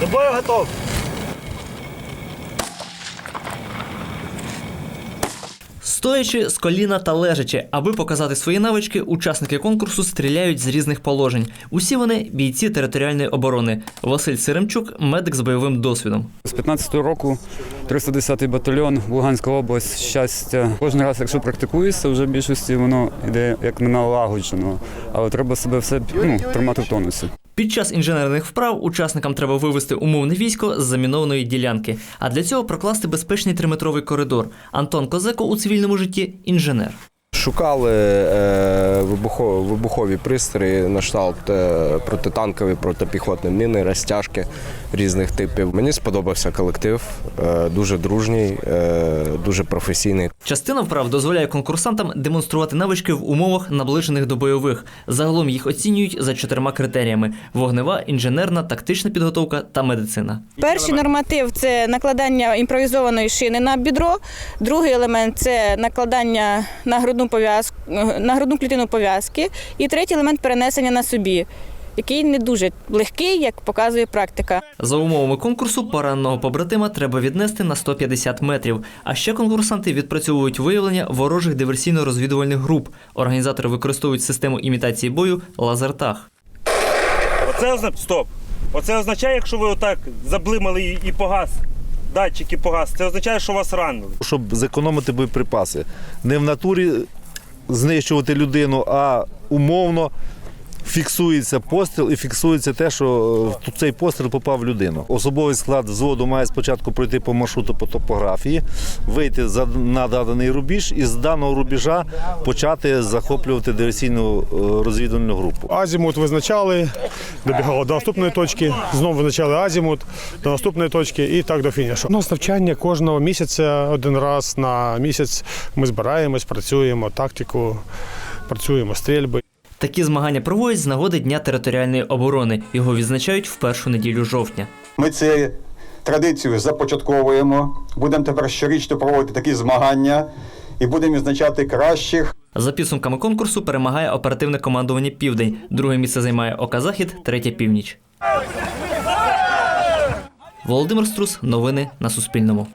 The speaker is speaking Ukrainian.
До бою готов. Стоячи з коліна та лежачи, аби показати свої навички, учасники конкурсу стріляють з різних положень. Усі вони бійці територіальної оборони. Василь Сиремчук, медик з бойовим досвідом. З 15-го року 310-й батальйон, Луганська область, щастя. Кожен раз, якщо практикуєшся, вже в більшості воно йде як не налагоджено. Але треба себе все ну, тримати в тонусі. Під час інженерних вправ учасникам треба вивести умовне військо з замінованої ділянки, а для цього прокласти безпечний триметровий коридор. Антон Козеко у цивільному житті інженер. Шукали е, вибухові, вибухові пристрої на кшталт е, протитанкові, протипіхотні міни, розтяжки різних типів. Мені сподобався колектив, е, дуже дружній, дуже професійний. Частина вправ дозволяє конкурсантам демонструвати навички в умовах, наближених до бойових. Загалом їх оцінюють за чотирма критеріями: вогнева, інженерна, тактична підготовка та медицина. Перший норматив це накладання імпровізованої шини на бідро. Другий елемент це накладання на грудну пов'язку на грудну клітину пов'язки. І третій елемент перенесення на собі, який не дуже легкий, як показує практика. За умовами конкурсу пораненого побратима треба віднести на 150 метрів. А ще конкурсанти відпрацьовують виявлення ворожих диверсійно-розвідувальних груп. Організатори використовують систему імітації бою лазертаг. Оце означає. Стоп. Оце означає, якщо ви отак заблимали і, погас. Датчик і погас. Це означає, що вас ранили. щоб зекономити боєприпаси. Не в натурі знищувати людину, а умовно фіксується постріл і фіксується те, що е, цей постріл попав в людину. Особовий склад взводу має спочатку пройти по маршруту по топографії, вийти на наданий рубіж і з даного рубежа почати захоплювати диверсійну е, розвідувальну групу. Азімут визначали, добігали до наступної точки, знову визначали азімут до наступної точки і так до фінішу. У навчання кожного місяця один раз на місяць ми збираємось, працюємо тактику, працюємо стрільби. Такі змагання проводять з нагоди Дня територіальної оборони. Його відзначають в першу неділю жовтня. Ми цю традицію започатковуємо. Будемо тепер щорічно проводити такі змагання і будемо відзначати кращих. За підсумками конкурсу перемагає оперативне командування Південь. Друге місце займає Ока Захід, третє північ. Володимир Струс. Новини на Суспільному.